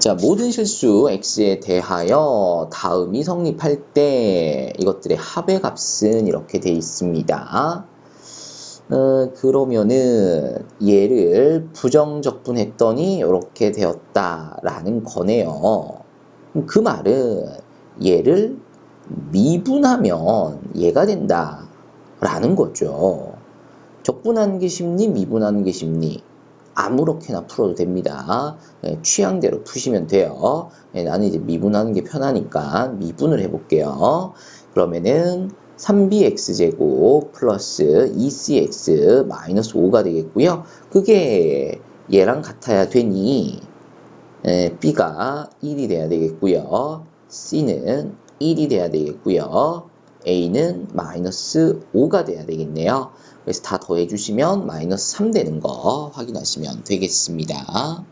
자, 모든 실수 x에 대하여 다음이 성립할 때 이것들의 합의 값은 이렇게 돼 있습니다. 어, 그러면은 얘를 부정적분했더니 이렇게 되었다라는 거네요. 그 말은 얘를 미분하면 얘가 된다라는 거죠. 적분하는 게 쉽니? 미분하는 게 쉽니? 아무렇게나 풀어도 됩니다. 예, 취향대로 푸시면 돼요. 예, 나는 이제 미분하는 게 편하니까 미분을 해볼게요. 그러면은 3bx제곱 플러스 2cx 마이너스 5가 되겠고요. 그게 얘랑 같아야 되니 예, b가 1이 돼야 되겠고요. c는 1이 돼야 되겠고요. A는 마이너스 5가 돼야 되겠네요. 그래서 다 더해주시면 마이너스 3 되는 거 확인하시면 되겠습니다.